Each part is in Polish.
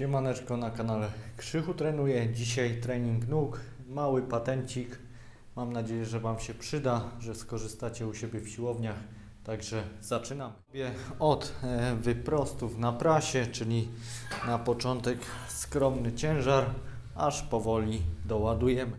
Siemaneczko na kanale Krzychu trenuje. Dzisiaj trening nóg, mały patencik. Mam nadzieję, że Wam się przyda, że skorzystacie u siebie w siłowniach. Także zaczynamy. Od e, wyprostów na prasie, czyli na początek skromny ciężar, aż powoli doładujemy.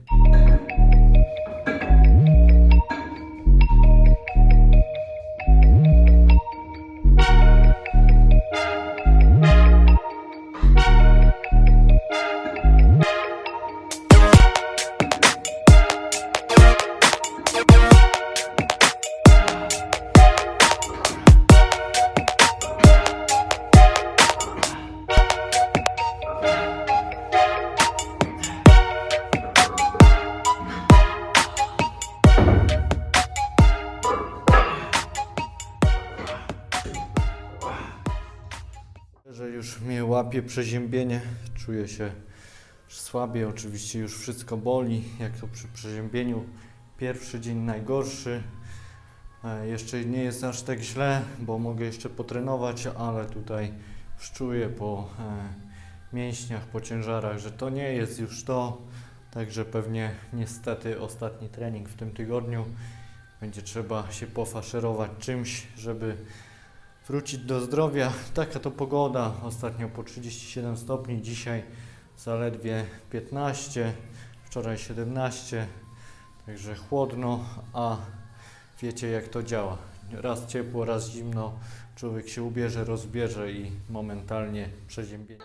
Że już mnie łapie przeziębienie, czuję się słabiej, oczywiście już wszystko boli, jak to przy przeziębieniu. Pierwszy dzień najgorszy, E, jeszcze nie jest aż tak źle, bo mogę jeszcze potrenować, ale tutaj już czuję po e, mięśniach, po ciężarach, że to nie jest już to, także pewnie niestety ostatni trening w tym tygodniu. Będzie trzeba się pofaszerować czymś, żeby wrócić do zdrowia. Taka to pogoda. Ostatnio po 37 stopni, dzisiaj zaledwie 15, wczoraj 17. Także chłodno, a wiecie jak to działa. Raz ciepło, raz zimno. Człowiek się ubierze, rozbierze i momentalnie przeziębienie.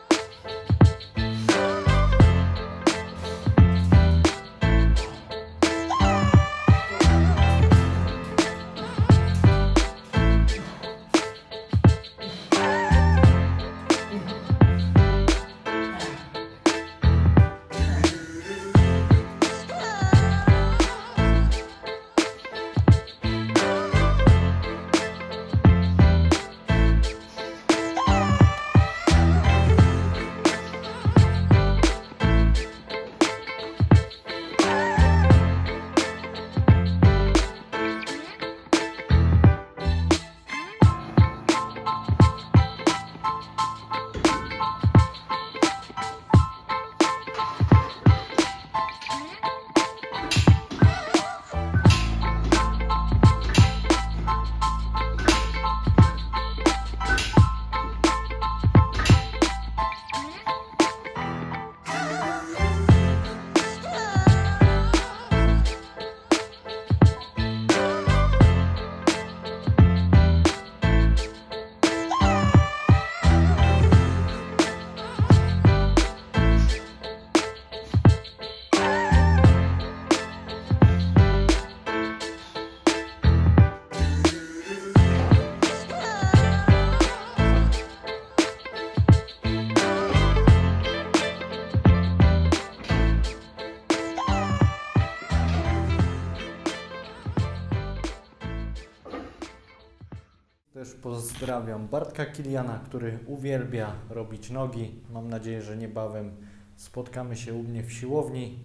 Też pozdrawiam Bartka Kiliana, który uwielbia robić nogi. Mam nadzieję, że niebawem spotkamy się u mnie w siłowni.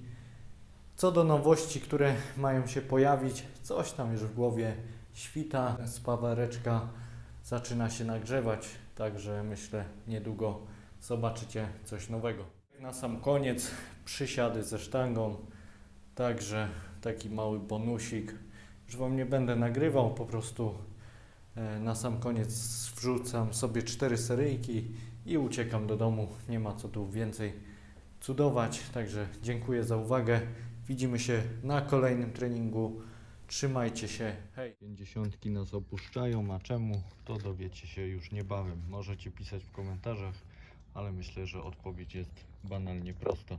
Co do nowości, które mają się pojawić, coś tam już w głowie świta. Spawareczka zaczyna się nagrzewać, także myślę niedługo zobaczycie coś nowego. Na sam koniec przysiady ze sztangą, także taki mały bonusik. Już Wam nie będę nagrywał, po prostu Na sam koniec wrzucam sobie cztery seryjki i uciekam do domu. Nie ma co tu więcej cudować. Także dziękuję za uwagę. Widzimy się na kolejnym treningu. Trzymajcie się. Hej. Pięćdziesiątki nas opuszczają, a czemu? To dowiecie się już niebawem. Możecie pisać w komentarzach, ale myślę, że odpowiedź jest banalnie prosta.